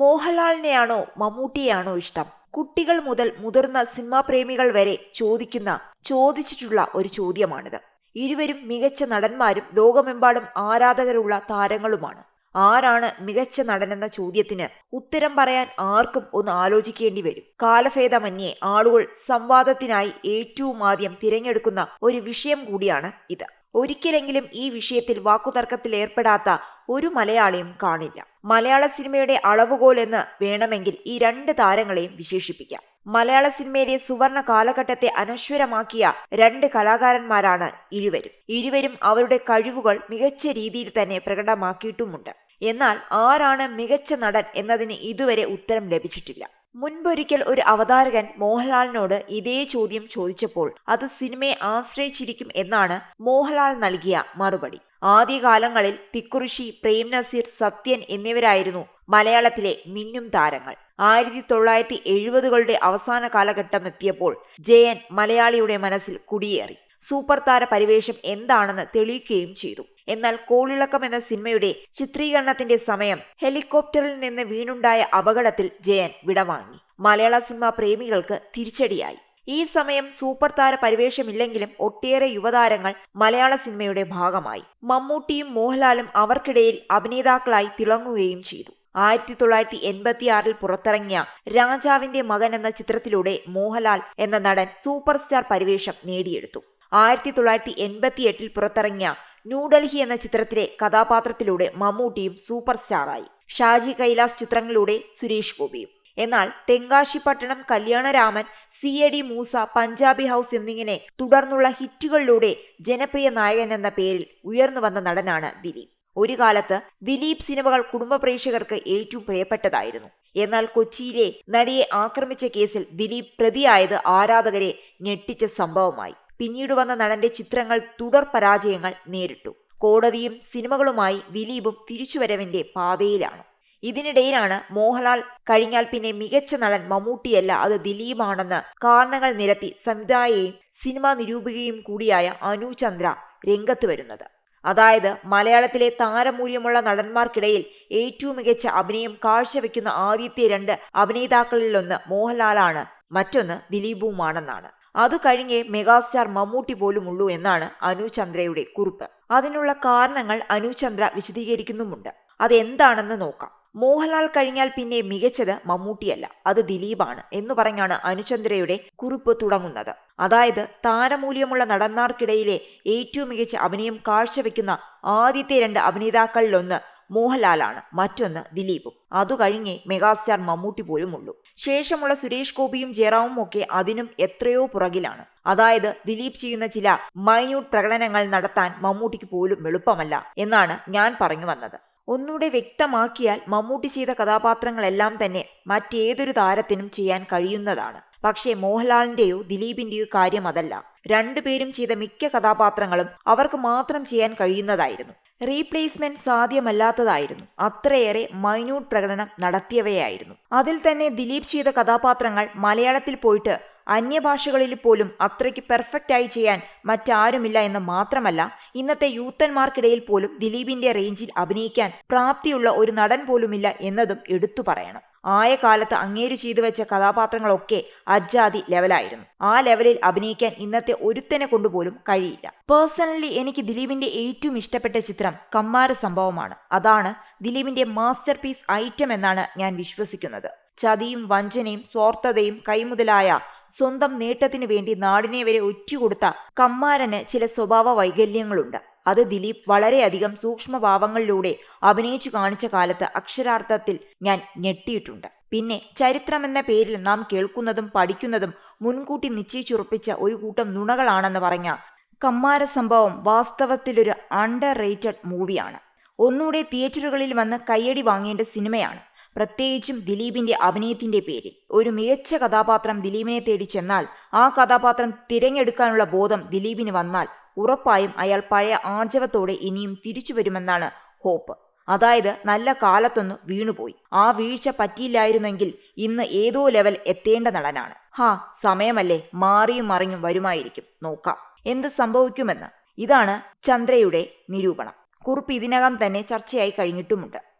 മോഹൻലാലിനെയാണോ മമ്മൂട്ടിയെയാണോ ഇഷ്ടം? കുട്ടികൾ മുതൽ മുതിർന്ന സിനിമാ പ്രേമികൾ വരെ ചോദിക്കുന്ന ചോദിച്ചിട്ടുള്ള ഒരു ചോദ്യമാണിത്. ഇരുവരും മികച്ച നടന്മാരും ലോകമെമ്പാടും ആരാധകരുള്ള താരങ്ങളുമാണ്. ആരാണ് മികച്ച നടനെന്ന ചോദ്യത്തിന് ഉത്തരം പറയാൻ ആർക്കും ഒന്ന് ആലോചിക്കേണ്ടി വരും. കാലഭേദമന്യേ ആളുകൾ സംവാദത്തിനായി ഏറ്റവും ആദ്യം തിരഞ്ഞെടുക്കുന്ന ഒരു വിഷയം കൂടിയാണ് ഇത്. ഒരിക്കലെങ്കിലും ഈ വിഷയത്തിൽ വാക്കുതർക്കത്തിൽ ഏർപ്പെടാത്ത ഒരു മലയാളിയും കാണില്ല. മലയാള സിനിമയുടെ അളവുകോൽ എന്ന് വേണമെങ്കിൽ ഈ രണ്ട് താരങ്ങളെയും വിശേഷിപ്പിക്കാം. മലയാള സിനിമയിലെ സുവർണ കാലഘട്ടത്തെ അനശ്വരമാക്കിയ രണ്ട് കലാകാരന്മാരാണ് ഇരുവരും. ഇരുവരും അവരുടെ കഴിവുകൾ മികച്ച രീതിയിൽ തന്നെ പ്രകടമാക്കിയിട്ടുമുണ്ട്. എന്നാൽ ആരാണ് മികച്ച നടൻ എന്നതിന് ഇതുവരെ ഉത്തരം ലഭിച്ചിട്ടില്ല. മുൻപൊരിക്കൽ ഒരു അവതാരകൻ മോഹൻലാലിനോട് ഇതേ ചോദ്യം ചോദിച്ചപ്പോൾ അത് സിനിമയെ ആശ്രയിച്ചിരിക്കും എന്നാണ് മോഹൻലാൽ നൽകിയ മറുപടി. ആദ്യകാലങ്ങളിൽ തിക്കുറിശി പ്രേം നസീർ സത്യൻ എന്നിവരായിരുന്നു മലയാളത്തിലെ മിന്നും താരങ്ങൾ. ആയിരത്തി തൊള്ളായിരത്തി എഴുപതുകളുടെ അവസാന കാലഘട്ടം എത്തിയപ്പോൾ ജയൻ മലയാളിയുടെ മനസ്സിൽ കുടിയേറി. സൂപ്പർ താര പരിവേഷം എന്താണെന്ന് തെളിയിക്കുകയും ചെയ്തു. എന്നാൽ കോളിളക്കം എന്ന സിനിമയുടെ ചിത്രീകരണത്തിന്റെ സമയം ഹെലികോപ്റ്ററിൽ നിന്ന് വീണുണ്ടായ അപകടത്തിൽ ജയൻ വിടവാങ്ങി. മലയാള സിനിമാ പ്രേമികൾക്ക് തിരിച്ചടിയായി. ഈ സമയം സൂപ്പർ താര പരിവേഷമില്ലെങ്കിലും ഒട്ടേറെ യുവതാരങ്ങൾ മലയാള സിനിമയുടെ ഭാഗമായി. മമ്മൂട്ടിയും മോഹൻലാലും അവർക്കിടയിൽ അഭിനേതാക്കളായി തിളങ്ങുകയും ചെയ്തു. ആയിരത്തി തൊള്ളായിരത്തി എൺപത്തിയാറിൽ പുറത്തിറങ്ങിയ രാജാവിന്റെ മകൻ എന്ന ചിത്രത്തിലൂടെ മോഹൻലാൽ എന്ന നടൻ സൂപ്പർ സ്റ്റാർ പരിവേഷം നേടിയെടുത്തു. ആയിരത്തി തൊള്ളായിരത്തി എൺപത്തി എട്ടിൽ പുറത്തിറങ്ങിയ ന്യൂഡൽഹി എന്ന ചിത്രത്തിലെ കഥാപാത്രത്തിലൂടെ മമ്മൂട്ടിയും സൂപ്പർ സ്റ്റാറായി. ഷാജി കൈലാസ് ചിത്രങ്ങളിലൂടെ സുരേഷ് ഗോപിയും. എന്നാൽ Tenkasi Pattanam Kalyanaraman C I D Moosa Punjabi House എന്നിങ്ങനെ തുടർന്നുള്ള ഹിറ്റുകളിലൂടെ ജനപ്രിയ നായകൻ എന്ന പേരിൽ ഉയർന്നു വന്ന നടനാണ് ദിലീപ്. ഒരു കാലത്ത് ദിലീപ് സിനിമകൾ കുടുംബ പ്രേക്ഷകർക്ക് ഏറ്റവും പ്രിയപ്പെട്ടതായിരുന്നു. എന്നാൽ കൊച്ചിയിലെ നടിയെ ആക്രമിച്ച കേസിൽ ദിലീപ് പ്രതിയായത് ആരാധകരെ ഞെട്ടിച്ച സംഭവമായി. പിന്നീട് വന്ന നടന്റെ ചിത്രങ്ങൾ തുടർ പരാജയങ്ങൾ നേരിട്ടു. കോടതിയും സിനിമകളുമായി ദിലീപും തിരിച്ചുവരവിന്റെ പാതയിലാണ്. ഇതിനിടയിലാണ് മോഹൻലാൽ കഴിഞ്ഞാൽ പിന്നെ മികച്ച നടൻ മമ്മൂട്ടിയല്ല അത് ദിലീപാണെന്ന് കാരണങ്ങൾ നിരത്തി സംവിധായകയും സിനിമാ നിരൂപികയും കൂടിയായ അനു ചന്ദ്ര രംഗത്ത് വരുന്നത്. അതായത് മലയാളത്തിലെ താരമൂല്യമുള്ള നടന്മാർക്കിടയിൽ ഏറ്റവും മികച്ച അഭിനയം കാഴ്ചവെക്കുന്ന ആദ്യത്തെ രണ്ട് അഭിനേതാക്കളിലൊന്ന് മോഹൻലാലാണ് മറ്റൊന്ന് ദിലീപുമാണെന്നാണ്. അത് കഴിഞ്ഞേ മെഗാസ്റ്റാർ മമ്മൂട്ടി പോലും ഉള്ളൂ എന്നാണ് അനു ചന്ദ്രയുടെ കുറിപ്പ്. അതിനുള്ള കാരണങ്ങൾ അനു ചന്ദ്ര വിശദീകരിക്കുന്നുമുണ്ട്. അതെന്താണെന്ന് നോക്കാം. മോഹൻലാൽ കഴിഞ്ഞാൽ പിന്നെ മികച്ചത് മമ്മൂട്ടിയല്ല. അത് ദിലീപാണ് എന്ന് പറഞ്ഞാണ് അനുചന്ദ്രയുടെ കുറിപ്പ് തുടങ്ങുന്നത്. അതായത് താരമൂല്യമുള്ള നടന്മാർക്കിടയിലെ ഏറ്റവും മികച്ച അഭിനയം കാഴ്ചവെക്കുന്ന ആദ്യത്തെ രണ്ട് അഭിനേതാക്കളിലൊന്ന് മോഹൻലാലാണ്. മറ്റൊന്ന് ദിലീപും. അതു കഴിഞ്ഞേ മെഗാസ്റ്റാർ മമ്മൂട്ടി പോലും ഉള്ളൂ. ശേഷമുള്ള സുരേഷ് ഗോപിയും ജയറാവും ഒക്കെ അതിനും എത്രയോ പുറകിലാണ്. അതായത് ദിലീപ് ചെയ്യുന്ന ചില മൈന്യൂട്ട് പ്രകടനങ്ങൾ നടത്താൻ മമ്മൂട്ടിക്ക് പോലും എളുപ്പമല്ല എന്നാണ് ഞാൻ പറഞ്ഞു വന്നത്. ഒന്നുകൂടെ വ്യക്തമാക്കിയാൽ മമ്മൂട്ടി ചെയ്ത കഥാപാത്രങ്ങളെല്ലാം തന്നെ മറ്റേതൊരു താരത്തിനും ചെയ്യാൻ കഴിയുന്നതാണ്. പക്ഷേ മോഹൻലാലിന്റെയോ ദിലീപിന്റെയോ കാര്യം അതല്ല. രണ്ടുപേരും ചെയ്ത മിക്ക കഥാപാത്രങ്ങളും അവർക്ക് മാത്രം ചെയ്യാൻ കഴിയുന്നതായിരുന്നു. റീപ്ലേസ്മെന്റ് സാധ്യമല്ലാത്തതായിരുന്നു. അത്രയേറെ മൈന്യൂട്ട് പ്രകടനം നടത്തിയവയായിരുന്നു. അതിൽ തന്നെ ദിലീപ് ചെയ്ത കഥാപാത്രങ്ങൾ മലയാളത്തിൽ പോയിട്ട് അന്യഭാഷകളിൽ പോലും അത്രയ്ക്ക് പെർഫെക്റ്റായി ചെയ്യാൻ മറ്റാരുമില്ല എന്ന് മാത്രമല്ല ഇന്നത്തെ യൂത്തന്മാർക്കിടയിൽ പോലും ദിലീപിന്റെ റേഞ്ചിൽ അഭിനയിക്കാൻ പ്രാപ്തിയുള്ള ഒരു നടൻ പോലുമില്ല എന്നതും എടുത്തു പറയണം. ആയ കാലത്ത് അങ്ങേര് ചെയ്തു വെച്ച കഥാപാത്രങ്ങളൊക്കെ അജാതി ലെവലായിരുന്നു. ആ ലെവലിൽ അഭിനയിക്കാൻ ഇന്നത്തെ ഒരുത്തനെ കൊണ്ടുപോലും കഴിയില്ല. പേഴ്സണലി എനിക്ക് ദിലീപിന്റെ ഏറ്റവും ഇഷ്ടപ്പെട്ട ചിത്രം കമ്മാര സംഭവമാണ്. അതാണ് ദിലീപിന്റെ മാസ്റ്റർ പീസ് ഐറ്റം എന്നാണ് ഞാൻ വിശ്വസിക്കുന്നത്. ചതിയും വഞ്ചനയും സ്വാർത്ഥതയും കൈമുതലായ സ്വന്തം നേട്ടത്തിനു വേണ്ടി നാടിനെ വരെ ഒറ്റുകൊടുത്ത കമ്മാരന് ചില സ്വഭാവ വൈകല്യങ്ങളുണ്ട്. അത് ദിലീപ് വളരെയധികം സൂക്ഷ്മഭാവങ്ങളിലൂടെ അഭിനയിച്ചു കാണിച്ച കാലത്ത് അക്ഷരാർത്ഥത്തിൽ ഞാൻ ഞെട്ടിയിട്ടുണ്ട്. പിന്നെ ചരിത്രമെന്ന പേരിൽ നാം കേൾക്കുന്നതും പഠിക്കുന്നതും മുൻകൂട്ടി നിശ്ചയിച്ചുറപ്പിച്ച ഒരു കൂട്ടം നുണകളാണെന്ന് പറഞ്ഞ കമ്മാര സംഭവം വാസ്തവത്തിലൊരു അണ്ടർ റേറ്റഡ് മൂവിയാണ് ഒന്നുകൂടെ തിയേറ്ററുകളിൽ വന്ന് കയ്യടി വാങ്ങേണ്ട സിനിമയാണ്. പ്രത്യേകിച്ചും ദിലീപിന്റെ അഭിനയത്തിന്റെ പേരിൽ. ഒരു മികച്ച കഥാപാത്രം ദിലീപിനെ തേടി ചെന്നാൽ ആ കഥാപാത്രം തിരഞ്ഞെടുക്കാനുള്ള ബോധം ദിലീപിന് വന്നാൽ ഉറപ്പായും അയാൾ പഴയ ആർജവത്തോടെ ഇനിയും തിരിച്ചു വരുമെന്നാണ് ഹോപ്പ്. അതായത് നല്ല കാലത്തൊന്ന് വീണുപോയി. ആ വീഴ്ച പറ്റിയില്ലായിരുന്നെങ്കിൽ ഇന്ന് ഏതോ ലെവൽ എത്തേണ്ട നടനാണ്. ഹാ സമയമല്ലേ. മാറിയും മറിഞ്ഞും വരുമായിരിക്കും. നോക്കാം. എന്ത് സംഭവിക്കുമെന്ന്. ഇതാണ് ചന്ദ്രയുടെ നിരൂപണം. കുറിപ്പ് ഇതിനകം തന്നെ ചർച്ചയായി കഴിഞ്ഞിട്ടുമുണ്ട്.